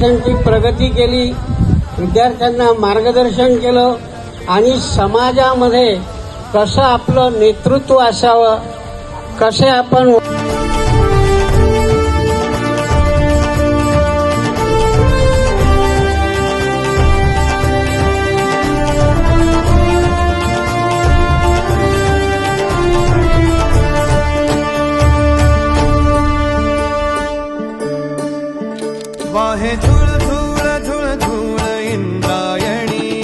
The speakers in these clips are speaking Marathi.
विद्यार्थ्यांची प्रगती केली विद्यार्थ्यांना मार्गदर्शन केलं आणि समाजामध्ये कसं आपलं नेतृत्व असावं कसे आपण वाहे झुळ झुळ झुळ झुळ इंद्रायणी.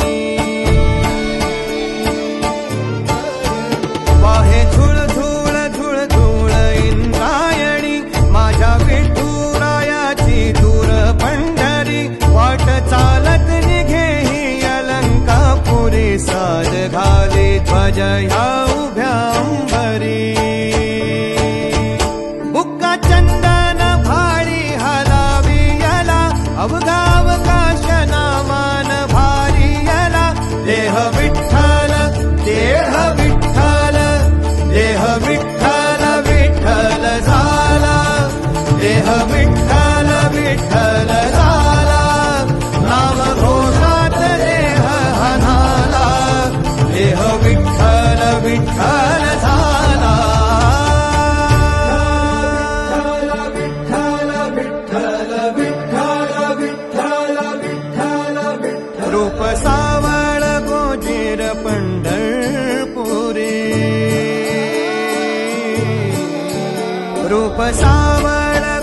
वाहे झुळ झुळ झुळ झुळ इंद्रायणी. माझ्या विठुरायाची दूर पंढरी. वाट चालत निघे ही अलंकापुरी. साज घाली ध्वजया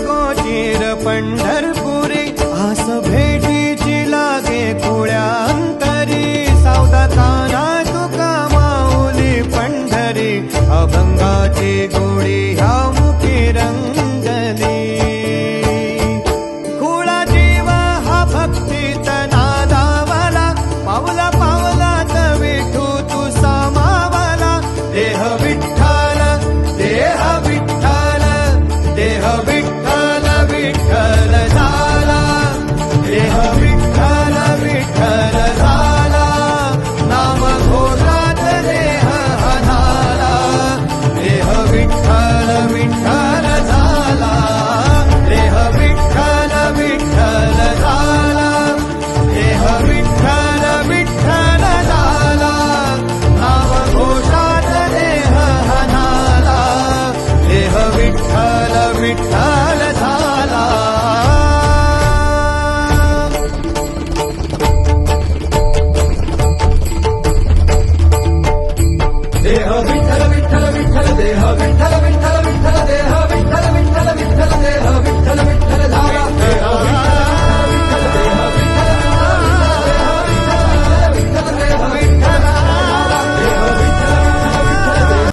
गोचिर पण्ड దేహ విఠల విఠల విఠల దేహ విఠల విఠల